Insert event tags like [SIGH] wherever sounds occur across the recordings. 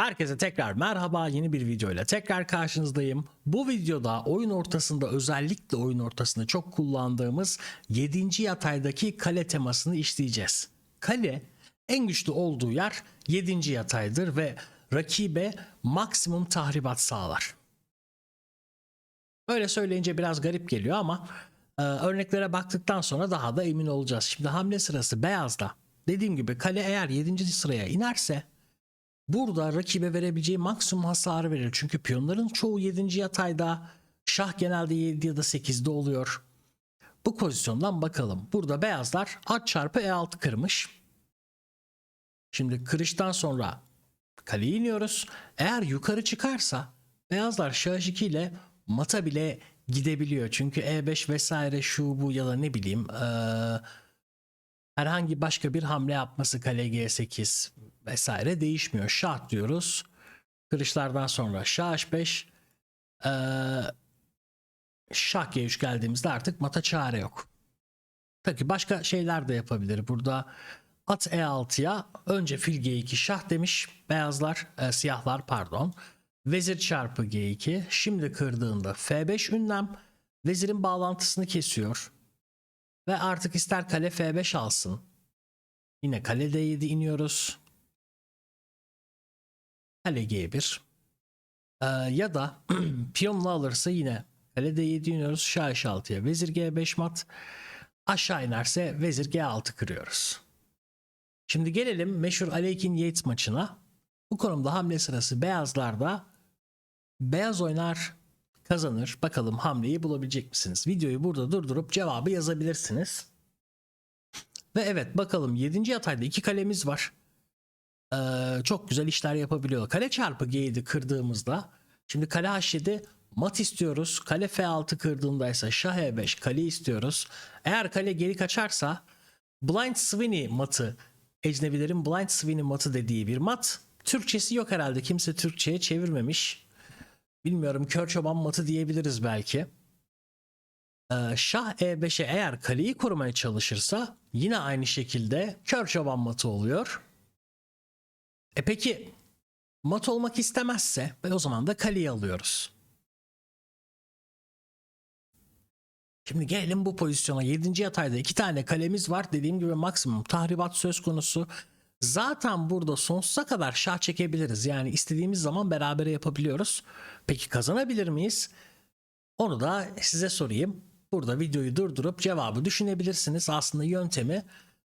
Herkese tekrar merhaba yeni bir videoyla tekrar karşınızdayım. Bu videoda oyun ortasında özellikle oyun ortasında çok kullandığımız 7. yataydaki kale temasını işleyeceğiz. Kale en güçlü olduğu yer 7. yataydır ve rakibe maksimum tahribat sağlar. Böyle söyleyince biraz garip geliyor ama e, örneklere baktıktan sonra daha da emin olacağız. Şimdi hamle sırası beyazda. Dediğim gibi kale eğer 7. sıraya inerse burada rakibe verebileceği maksimum hasarı verir. Çünkü piyonların çoğu 7. yatayda, şah genelde 7 ya da 8'de oluyor. Bu pozisyondan bakalım. Burada beyazlar at çarpı E6 kırmış. Şimdi kırıştan sonra kaleye iniyoruz. Eğer yukarı çıkarsa beyazlar şah 2 ile mata bile gidebiliyor. Çünkü E5 vesaire şu bu ya da ne bileyim eee, herhangi başka bir hamle yapması kale G8 vesaire değişmiyor. Şah diyoruz. Kırışlardan sonra şah H5 eee, şah G3 geldiğimizde artık mata çare yok. Peki başka şeyler de yapabilir. Burada at E6'ya önce fil G2 şah demiş beyazlar, e, siyahlar pardon. Vezir çarpı G2 şimdi kırdığında F5 ünlem vezirin bağlantısını kesiyor. Ve artık ister kale F5 alsın. Yine kale D7 iniyoruz. Kale G1. Ee, ya da [CLEARS THROAT] piyonla alırsa yine kale D7 iniyoruz. Şah H6'ya vezir G5 mat. Aşağı inerse vezir G6 kırıyoruz. Şimdi gelelim meşhur Aleykin Yates maçına. Bu konumda hamle sırası beyazlarda. Beyaz oynar kazanır. Bakalım hamleyi bulabilecek misiniz? Videoyu burada durdurup cevabı yazabilirsiniz. Ve evet bakalım 7. yatayda iki kalemiz var. Ee, çok güzel işler yapabiliyor. Kale çarpı G7 kırdığımızda şimdi kale H7 mat istiyoruz. Kale F6 kırdığında ise şah E5 kale istiyoruz. Eğer kale geri kaçarsa Blind Sweeney matı ecnebilerin Blind Sweeney matı dediği bir mat. Türkçesi yok herhalde. Kimse Türkçe'ye çevirmemiş. Bilmiyorum kör çoban matı diyebiliriz belki. Ee, Şah E5'e eğer kaleyi korumaya çalışırsa yine aynı şekilde kör çoban matı oluyor. E peki mat olmak istemezse o zaman da kaleyi alıyoruz. Şimdi gelelim bu pozisyona. 7. yatayda iki tane kalemiz var. Dediğim gibi maksimum tahribat söz konusu. Zaten burada sonsuza kadar şah çekebiliriz. Yani istediğimiz zaman berabere yapabiliyoruz. Peki kazanabilir miyiz? Onu da size sorayım. Burada videoyu durdurup cevabı düşünebilirsiniz. Aslında yöntemi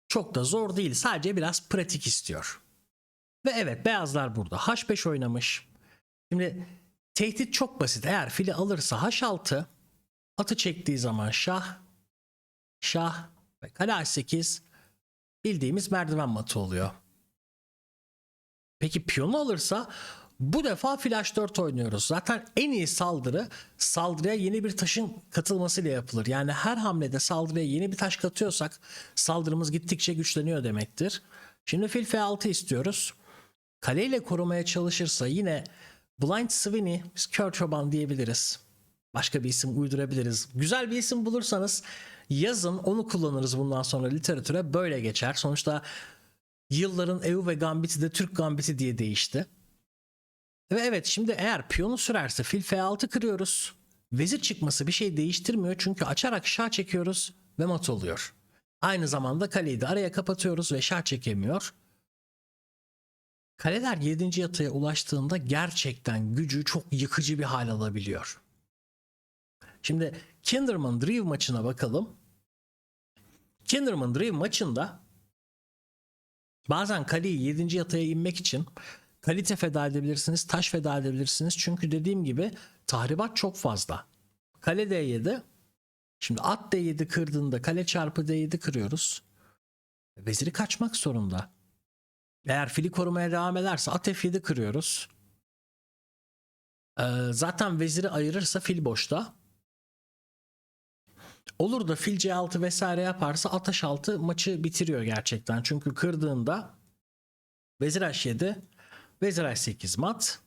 çok da zor değil. Sadece biraz pratik istiyor. Ve evet beyazlar burada. H5 oynamış. Şimdi tehdit çok basit. Eğer fili alırsa H6 atı çektiği zaman şah şah ve kale H8 bildiğimiz merdiven matı oluyor. Peki piyonu alırsa bu defa flash 4 oynuyoruz. Zaten en iyi saldırı saldırıya yeni bir taşın katılmasıyla yapılır. Yani her hamlede saldırıya yeni bir taş katıyorsak saldırımız gittikçe güçleniyor demektir. Şimdi fil F6 istiyoruz. Kaleyle korumaya çalışırsa yine Blind Sweeney, biz kör çoban diyebiliriz. Başka bir isim uydurabiliriz. Güzel bir isim bulursanız yazın onu kullanırız bundan sonra literatüre böyle geçer. Sonuçta yılların EU ve Gambit'i de Türk Gambit'i diye değişti. Ve evet şimdi eğer piyonu sürerse fil F6 kırıyoruz. Vezir çıkması bir şey değiştirmiyor çünkü açarak şah çekiyoruz ve mat oluyor. Aynı zamanda kaleyi de araya kapatıyoruz ve şah çekemiyor. Kaleler 7. yataya ulaştığında gerçekten gücü çok yıkıcı bir hal alabiliyor. Şimdi Kinderman Drew maçına bakalım. Kinderman Drew maçında bazen kaleyi 7. yataya inmek için kalite feda edebilirsiniz, taş feda edebilirsiniz. Çünkü dediğim gibi tahribat çok fazla. Kale D7. Şimdi at D7 kırdığında kale çarpı D7 kırıyoruz. Veziri kaçmak zorunda. Eğer fili korumaya devam ederse at F7 kırıyoruz. Ee, zaten veziri ayırırsa fil boşta. Olur da fil C6 vesaire yaparsa at H6 maçı bitiriyor gerçekten. Çünkü kırdığında vezir H7 vezir H8 mat.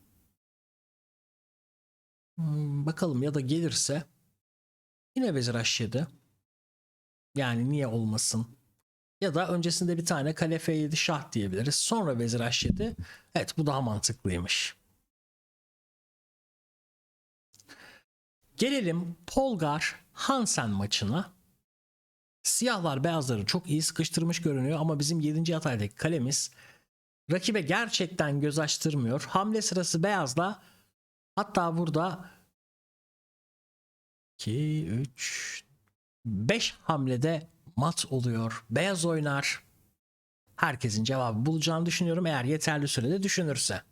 Hmm, bakalım ya da gelirse yine vezir H7. Yani niye olmasın? Ya da öncesinde bir tane kale F7 şah diyebiliriz. Sonra vezir H7. Evet bu daha mantıklıymış. Gelelim Polgar Hansen maçına. Siyahlar beyazları çok iyi sıkıştırmış görünüyor ama bizim 7. yataydaki kalemiz rakibe gerçekten göz açtırmıyor. Hamle sırası beyazla hatta burada 2, 3, 5 hamlede mat oluyor. Beyaz oynar. Herkesin cevabı bulacağını düşünüyorum eğer yeterli sürede düşünürse.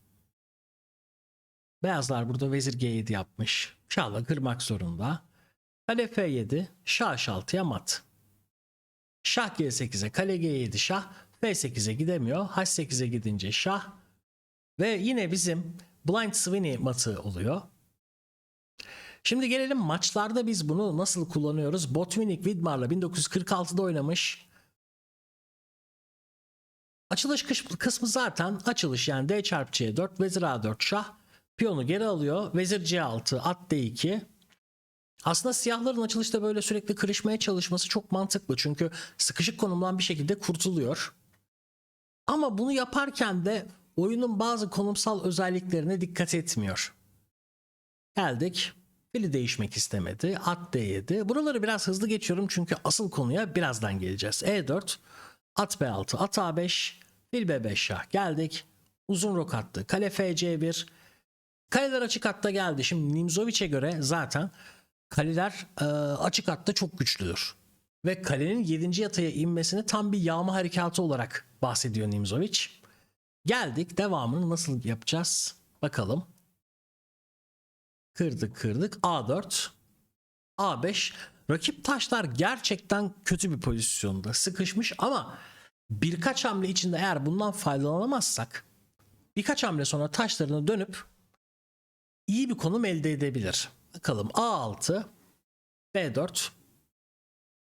Beyazlar burada vezir G7 yapmış. Şahla kırmak zorunda. Kale F7, şah H6'ya mat. Şah G8'e, kale G7 şah, F8'e gidemiyor. H8'e gidince şah. Ve yine bizim Blind Sweeney matı oluyor. Şimdi gelelim maçlarda biz bunu nasıl kullanıyoruz? Botvinnik Widmar'la 1946'da oynamış. Açılış kısmı zaten açılış yani D çarpı C4 vezir A4 şah piyonu geri alıyor vezir C6 at D2 aslında siyahların açılışta böyle sürekli kırışmaya çalışması çok mantıklı çünkü sıkışık konumdan bir şekilde kurtuluyor. Ama bunu yaparken de oyunun bazı konumsal özelliklerine dikkat etmiyor. Geldik. Fili değişmek istemedi. At D7. Buraları biraz hızlı geçiyorum çünkü asıl konuya birazdan geleceğiz. E4, at B6, at A5, fil B5 şah. Geldik. Uzun rok attı. Kale FC1. Kaleler açık hatta geldi. Şimdi Nimzovic'e göre zaten kaleler e, açık hatta çok güçlüdür. Ve kalenin 7. yataya inmesini tam bir yağma harekatı olarak bahsediyor Nimzovic. Geldik devamını nasıl yapacağız bakalım. Kırdık kırdık A4 A5 rakip taşlar gerçekten kötü bir pozisyonda sıkışmış ama birkaç hamle içinde eğer bundan faydalanamazsak birkaç hamle sonra taşlarını dönüp iyi bir konum elde edebilir. Bakalım A6 B4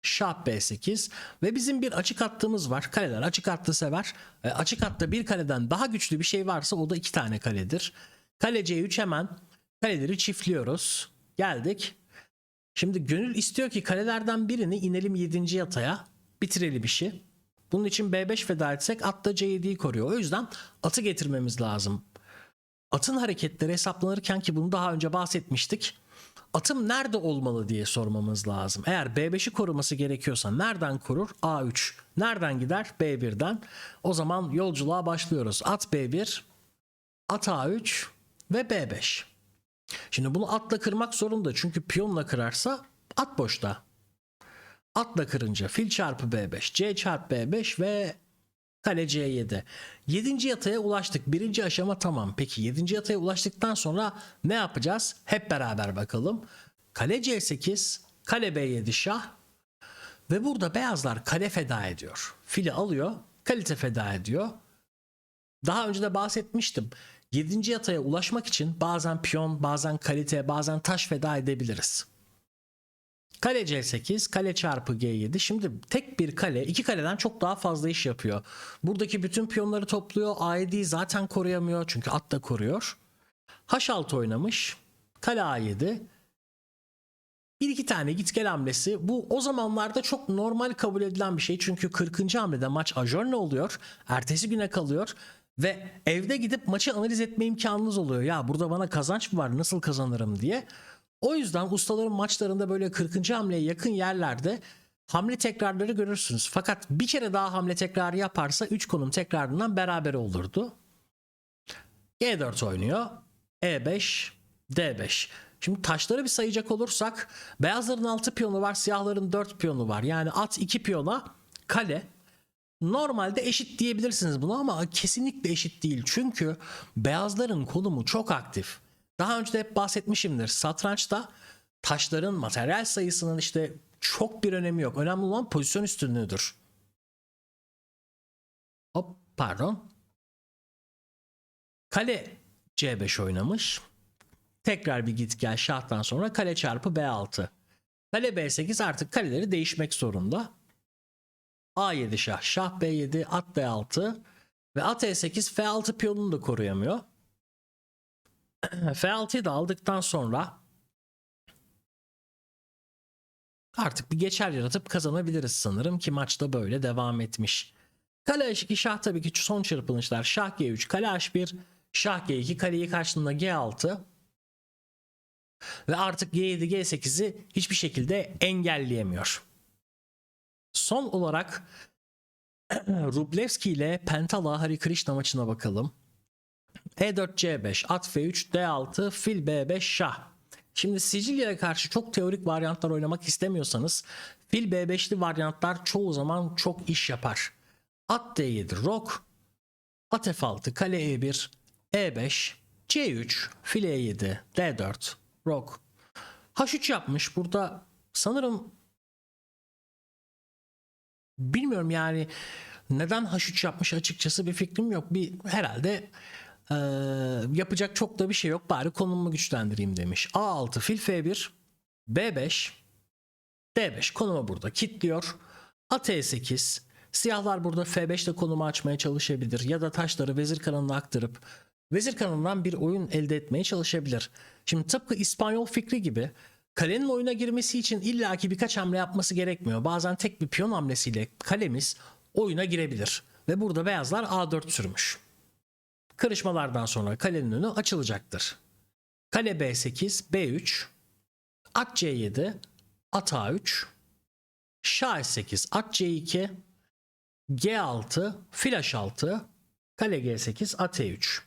Şah B8 ve bizim bir açık hattımız var. Kaleler açık hattı sever. E, açık hatta bir kaleden daha güçlü bir şey varsa o da iki tane kaledir. Kale C3 hemen kaleleri çiftliyoruz. Geldik. Şimdi gönül istiyor ki kalelerden birini inelim 7. yataya. Bitirelim işi. Bunun için B5 feda etsek at da C7'yi koruyor. O yüzden atı getirmemiz lazım. Atın hareketleri hesaplanırken ki bunu daha önce bahsetmiştik. Atım nerede olmalı diye sormamız lazım. Eğer B5'i koruması gerekiyorsa nereden korur? A3. Nereden gider? B1'den. O zaman yolculuğa başlıyoruz. At B1, at A3 ve B5. Şimdi bunu atla kırmak zorunda çünkü piyonla kırarsa at boşta. Atla kırınca fil çarpı B5, C çarpı B5 ve kale C7. 7. yataya ulaştık. Birinci aşama tamam. Peki 7. yataya ulaştıktan sonra ne yapacağız? Hep beraber bakalım. Kale C8, kale B7 şah ve burada beyazlar kale feda ediyor. Fili alıyor, kalite feda ediyor. Daha önce de bahsetmiştim. 7. yataya ulaşmak için bazen piyon, bazen kalite, bazen taş feda edebiliriz. Kale C8, kale çarpı G7. Şimdi tek bir kale iki kaleden çok daha fazla iş yapıyor. Buradaki bütün piyonları topluyor. A7'yi zaten koruyamıyor çünkü at da koruyor. H6 oynamış. Kale A7. Bir iki tane git gel hamlesi. Bu o zamanlarda çok normal kabul edilen bir şey. Çünkü 40. hamlede maç ajörne oluyor. Ertesi güne kalıyor. Ve evde gidip maçı analiz etme imkanınız oluyor. Ya burada bana kazanç mı var nasıl kazanırım diye. O yüzden ustaların maçlarında böyle 40. hamleye yakın yerlerde hamle tekrarları görürsünüz. Fakat bir kere daha hamle tekrarı yaparsa 3 konum tekrarından beraber olurdu. G4 oynuyor. E5, D5. Şimdi taşları bir sayacak olursak beyazların 6 piyonu var, siyahların 4 piyonu var. Yani at 2 piyona kale. Normalde eşit diyebilirsiniz bunu ama kesinlikle eşit değil. Çünkü beyazların konumu çok aktif. Daha önce de hep bahsetmişimdir. Satrançta taşların materyal sayısının işte çok bir önemi yok. Önemli olan pozisyon üstünlüğüdür. Hop pardon. Kale C5 oynamış. Tekrar bir git gel şahtan sonra kale çarpı B6. Kale B8 artık kaleleri değişmek zorunda. A7 şah, şah B7, at D6 ve at E8 F6 piyonunu da koruyamıyor. [CLEARS THROAT] F6'yı da aldıktan sonra artık bir geçer yaratıp kazanabiliriz sanırım ki maçta böyle devam etmiş. Kale H2 şah tabii ki son çırpınışlar. Şah G3, kale H1, şah G2, kaleyi karşılığında G6. Ve artık G7, G8'i hiçbir şekilde engelleyemiyor. Son olarak [CLEARS THROAT] Rublevski ile Pentala Hari Krishna maçına bakalım. E4 C5, at F3, D6, fil B5, şah. Şimdi Sicilya'ya karşı çok teorik varyantlar oynamak istemiyorsanız fil B5'li varyantlar çoğu zaman çok iş yapar. At D7 rok, at F6 kale E1, E5, C3, fil E7, D4, rok. H3 yapmış burada sanırım bilmiyorum yani neden H3 yapmış açıkçası bir fikrim yok. Bir herhalde eee, yapacak çok da bir şey yok. Bari konumumu güçlendireyim demiş. A6 fil F1 B5 D5 konumu burada kilitliyor. At E8 Siyahlar burada F5 ile konumu açmaya çalışabilir ya da taşları vezir kanalına aktarıp vezir kanalından bir oyun elde etmeye çalışabilir. Şimdi tıpkı İspanyol fikri gibi kalenin oyuna girmesi için illaki birkaç hamle yapması gerekmiyor. Bazen tek bir piyon hamlesiyle kalemiz oyuna girebilir. Ve burada beyazlar A4 sürmüş. Kırışmalardan sonra kalenin önü açılacaktır. Kale B8, B3, at C7, at A3, şah S8, at C2, G6, fil H6, kale G8, at E3.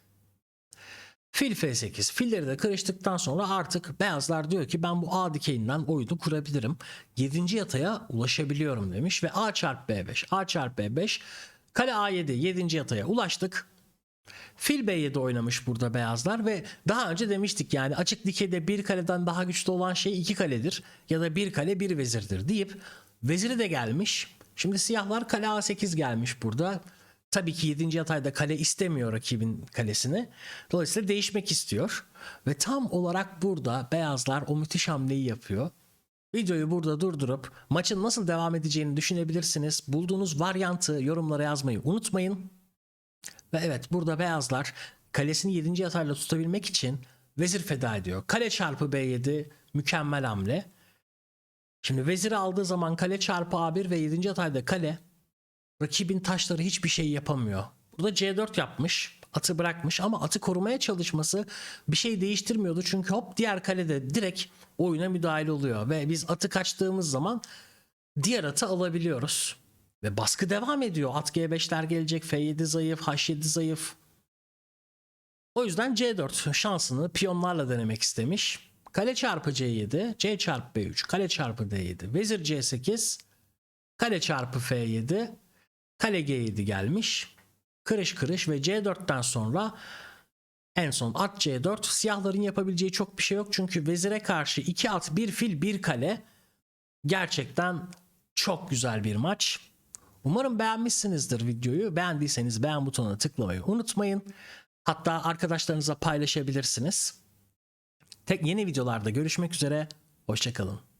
Fil F8. Filleri de karıştıktan sonra artık beyazlar diyor ki ben bu A dikeyinden oyunu kurabilirim. 7. yataya ulaşabiliyorum demiş ve A çarpı B5, A çarpı B5, kale A7, 7. yataya ulaştık. Fil B7 oynamış burada beyazlar ve daha önce demiştik yani açık dikeyde bir kaleden daha güçlü olan şey iki kaledir ya da bir kale bir vezirdir deyip veziri de gelmiş. Şimdi siyahlar kale A8 gelmiş burada. Tabii ki 7. yatayda kale istemiyor rakibin kalesini. Dolayısıyla değişmek istiyor. Ve tam olarak burada beyazlar o müthiş hamleyi yapıyor. Videoyu burada durdurup maçın nasıl devam edeceğini düşünebilirsiniz. Bulduğunuz varyantı yorumlara yazmayı unutmayın. Ve evet burada beyazlar kalesini 7. yatayla tutabilmek için vezir feda ediyor. Kale çarpı B7 mükemmel hamle. Şimdi veziri aldığı zaman kale çarpı A1 ve 7. yatayda kale rakibin taşları hiçbir şey yapamıyor. Burada C4 yapmış. Atı bırakmış ama atı korumaya çalışması bir şey değiştirmiyordu. Çünkü hop diğer kalede direkt oyuna müdahale oluyor. Ve biz atı kaçtığımız zaman diğer atı alabiliyoruz. Ve baskı devam ediyor. At G5'ler gelecek. F7 zayıf, H7 zayıf. O yüzden C4 şansını piyonlarla denemek istemiş. Kale çarpı C7, C çarpı B3, kale çarpı D7, vezir C8, kale çarpı F7, kale G7 gelmiş. Kırış kırış ve C4'ten sonra en son at C4. Siyahların yapabileceği çok bir şey yok çünkü vezire karşı iki at, bir fil, bir kale gerçekten çok güzel bir maç. Umarım beğenmişsinizdir videoyu. Beğendiyseniz beğen butonuna tıklamayı unutmayın. Hatta arkadaşlarınıza paylaşabilirsiniz. Tek yeni videolarda görüşmek üzere. Hoşçakalın.